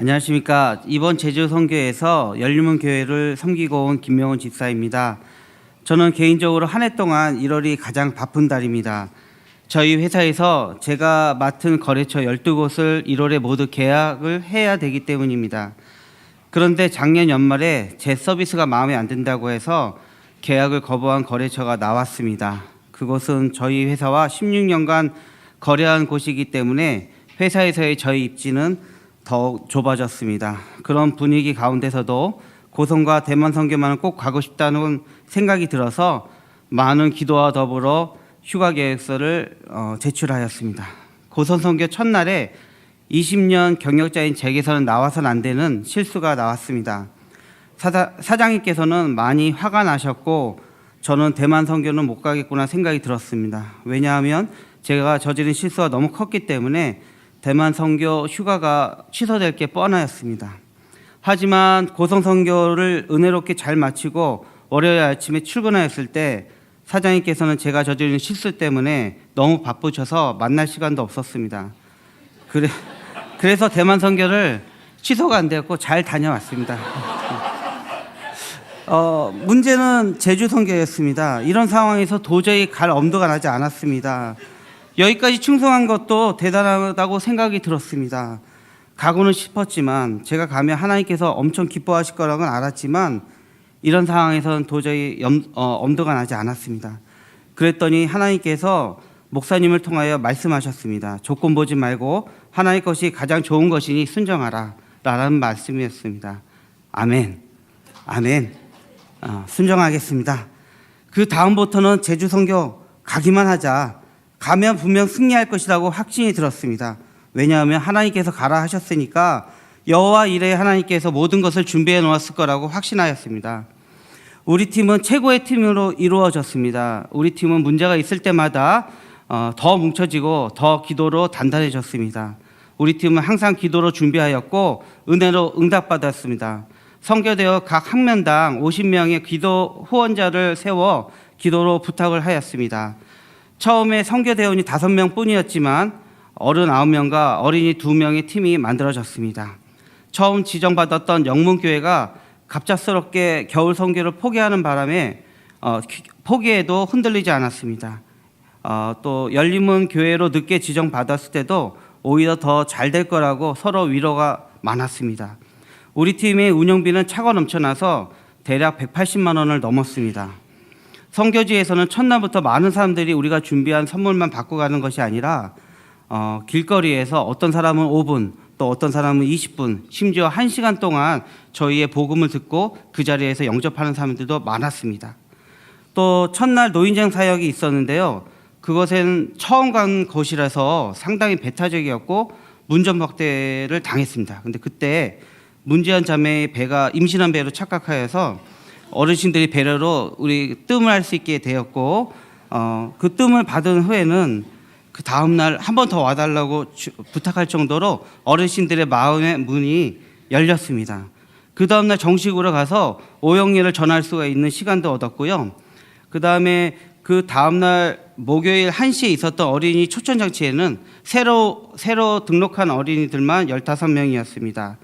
안녕하십니까. 이번 제주 선교에서 열리문 교회를 섬기고 온 김명훈 집사입니다. 저는 개인적으로 한 해 동안 1월이 가장 바쁜 달입니다. 저희 회사에서 제가 맡은 거래처 12곳을 1월에 모두 계약을 해야 되기 때문입니다. 그런데 작년 연말에 제 서비스가 마음에 안 든다고 해서 계약을 거부한 거래처가 나왔습니다. 그곳은 저희 회사와 16년간 거래한 곳이기 때문에 회사에서의 저희 입지는 더 좁아졌습니다. 그런 분위기 가운데서도 고성과 대만 선교만은 꼭 가고 싶다는 생각이 들어서 많은 기도와 더불어 휴가 계획서를 어, 제출하였습니다. 고선 선교 첫날에 20년 경력자인 제게서는 나와선 안 되는 실수가 나왔습니다. 사자, 사장님께서는 많이 화가 나셨고 저는 대만 선교는 못 가겠구나 생각이 들었습니다. 왜냐하면 제가 저지른 실수가 너무 컸기 때문에 대만 선교 휴가가 취소될 게 뻔하였습니다. 하지만 고성 선교를 은혜롭게 잘 마치고 월요일 아침에 출근하였을 때 사장님께서는 제가 저지른 실수 때문에 너무 바쁘셔서 만날 시간도 없었습니다. 그래, 그래서 대만 선교를 취소가 안 되었고 잘 다녀왔습니다. 어, 문제는 제주 선교였습니다. 이런 상황에서 도저히 갈 엄두가 나지 않았습니다. 여기까지 충성한 것도 대단하다고 생각이 들었습니다. 가고는 싶었지만 제가 가면 하나님께서 엄청 기뻐하실 거라고는 알았지만 이런 상황에서는 도저히 염, 어, 엄두가 나지 않았습니다. 그랬더니 하나님께서 목사님을 통하여 말씀하셨습니다. 조건 보지 말고 하나님 것이 가장 좋은 것이니 순정하라 라는 말씀이었습니다. 아멘. 아멘. 어, 순정하겠습니다. 그 다음부터는 제주 선교 가기만 하자. 가면 분명 승리할 것이라고 확신이 들었습니다. 왜냐하면 하나님께서 가라 하셨으니까 여호와 이래 하나님께서 모든 것을 준비해 놓았을 거라고 확신하였습니다. 우리 팀은 최고의 팀으로 이루어졌습니다. 우리 팀은 문제가 있을 때마다 어, 더 뭉쳐지고 더 기도로 단단해졌습니다. 우리 팀은 항상 기도로 준비하였고 은혜로 응답받았습니다. 성교되어 각 학면당 50명의 기도 후원자를 세워 기도로 부탁을 하였습니다. 처음에 성교대원이 5명 뿐이었지만 어른 9명과 어린이 2명의 팀이 만들어졌습니다. 처음 지정받았던 영문교회가 갑작스럽게 겨울 성교를 포기하는 바람에 어, 기- 포기해도 흔들리지 않았습니다. 어, 또 열림은 교회로 늦게 지정받았을 때도 오히려 더 잘 될 거라고 서로 위로가 많았습니다. 우리 팀의 운영비는 차고 넘쳐나서 대략 180만 원을 넘었습니다. 성교지에서는 첫날부터 많은 사람들이 우리가 준비한 선물만 받고 가는 것이 아니라 어, 길거리에서 어떤 사람은 5분, 또 어떤 사람은 20분, 심지어 1시간 동안 저희의 복음을 듣고 그 자리에서 영접하는 사람들도 많았습니다. 또 첫날 노인정 사역이 있었는데요. 그것은 처음 간 곳이라서 상당히 배타적이었고 문전박대를 당했습니다. 근데 그때 문지연 자매의 배가 임신한 배로 착각하여서 어르신들이 배려로 우리 뜸을 할 수 있게 되었고 어, 그 뜸을 받은 후에는 그 다음 날 한 번 더 와달라고 주- 부탁할 정도로 어르신들의 마음의 문이 열렸습니다. 그 다음 날 정식으로 가서 오영리를 전할 수가 있는 시간도 얻었고요. 그 다음에 그 다음 날 목요일 1시에 있었던 어린이 초청 장치에는 새로 새로 등록한 어린이들만 15명이었습니다.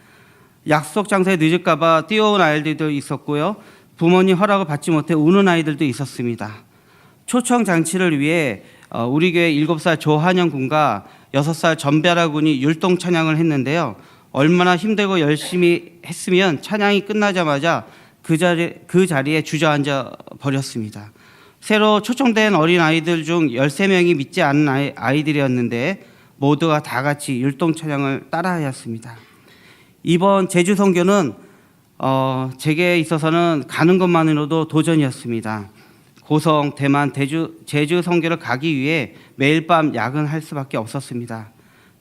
약속 장소에 늦을까봐 뛰어온 아이들도 있었고요. 부모님 허락을 받지 못해 우는 아이들도 있었습니다. 초청 장치를 위해 어, 우리 교회 7살 조한영 군과 6살 전별아 군이 율동 찬양을 했는데요. 얼마나 힘들고 열심히 했으면 찬양이 끝나자마자 그 자리 그 자리에 주저앉아 버렸습니다. 새로 초청된 어린 아이들 중 13명이 믿지 않는 아이, 아이들이었는데 모두가 다 같이 율동 찬양을 따라하였습니다. 이번 제주 선교는 어, 제게 있어서는 가는 것만으로도 도전이었습니다. 고성, 대만, 대주, 제주 선교를 가기 위해 매일 밤 야근할 수밖에 없었습니다.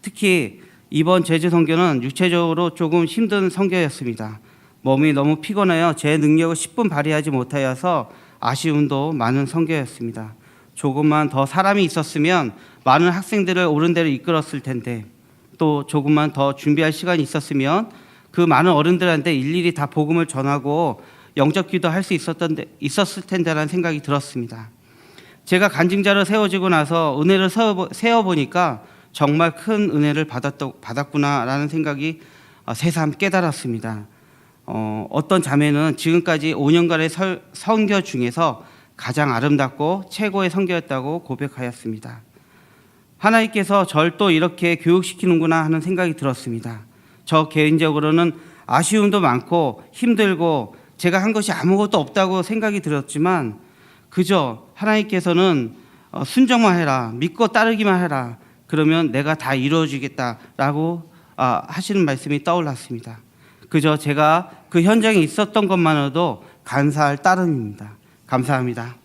특히 이번 제주 선교는 육체적으로 조금 힘든 선교였습니다. 몸이 너무 피곤하여 제 능력을 10분 발휘하지 못하여서 아쉬움도 많은 선교였습니다. 조금만 더 사람이 있었으면 많은 학생들을 옳은 대로 이끌었을 텐데 또 조금만 더 준비할 시간이 있었으면 그 많은 어른들한테 일일이 다 복음을 전하고 영적 기도 할수 있었을 텐데라는 생각이 들었습니다. 제가 간증자로 세워지고 나서 은혜를 세워 보니까 정말 큰 은혜를 받았, 받았구나라는 생각이 어, 새삼 깨달았습니다. 어, 어떤 자매는 지금까지 5년간의 설, 선교 중에서 가장 아름답고 최고의 선교였다고 고백하였습니다. 하나님께서 절 또 이렇게 교육시키는구나 하는 생각이 들었습니다. 저 개인적으로는 아쉬움도 많고 힘들고 제가 한 것이 아무것도 없다고 생각이 들었지만 그저 하나님께서는 어, 순종만 해라 믿고 따르기만 해라 그러면 내가 다 이루어지겠다라고 아, 하시는 말씀이 떠올랐습니다. 그저 제가 그 현장에 있었던 것만으로도 감사할 따름입니다. 감사합니다.